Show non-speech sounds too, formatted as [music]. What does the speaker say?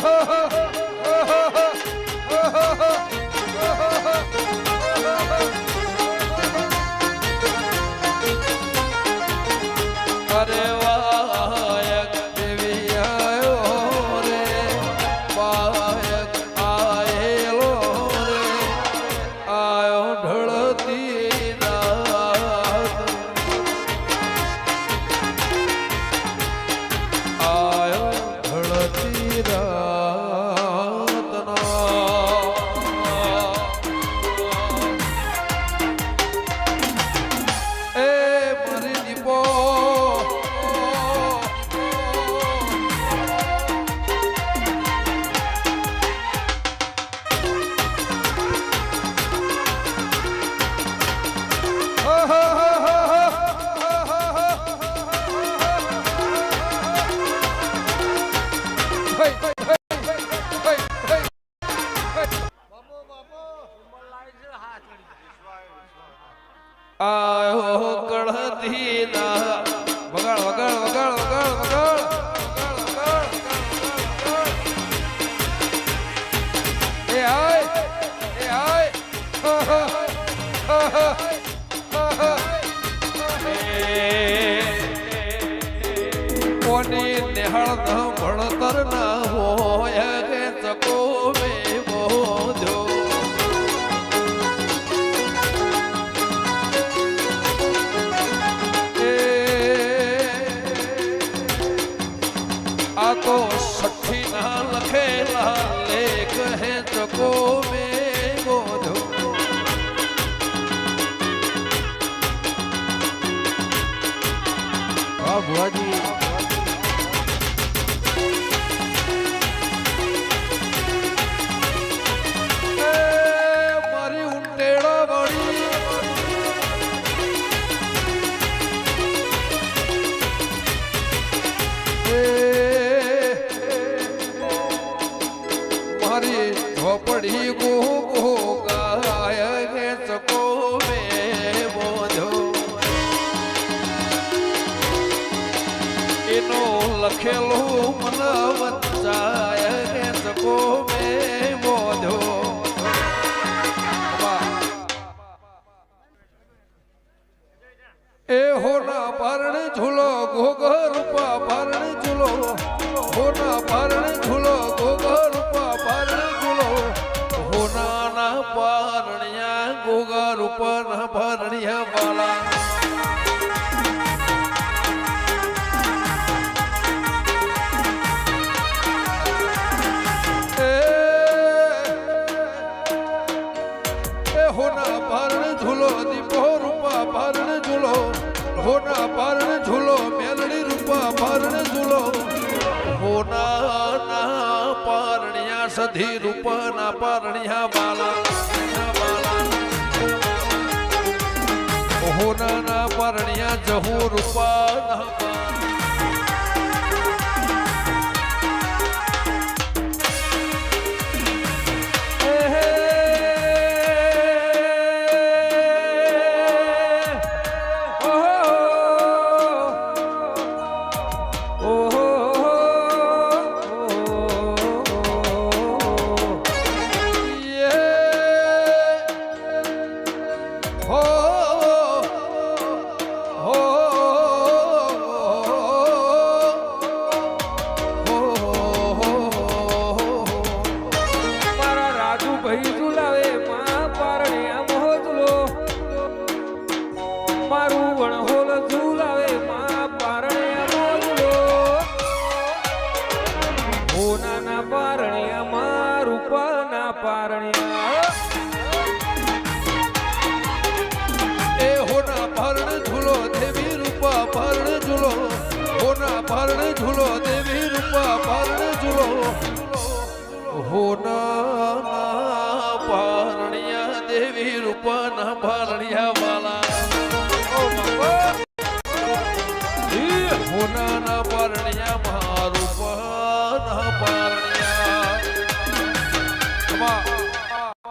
ho, [laughs] ho. આયો કળતી ના વગાડ વગાડ વગાડ વગાડ વગાડ. એ આય એ આય. કોની નિહાળ ન ભણતર ના હોય કે ચકો ગો ગો ગાય ને ચકો મે બોધો. એનો લખેલો મન વંચાય ને ચકો મે બોધો. એ હોના પારણે ઉપર ભરણીય વાળા હોના પારણ ઝૂલો મેલડી રૂપા પારણ ઝૂલો. હોના ના સધી રૂપા ના પારણિયા વાલા મારણ્યા જહું રૂપાલા પારણ્યા. એ હોના પારણ ઝૂલો દેવી રૂપા પારણ ઝૂલો. હોના પારણ ઝૂલો દેવી રૂપા પારણ ઝૂલો. હોના પારણિયા દેવી રૂપા ના વાલા.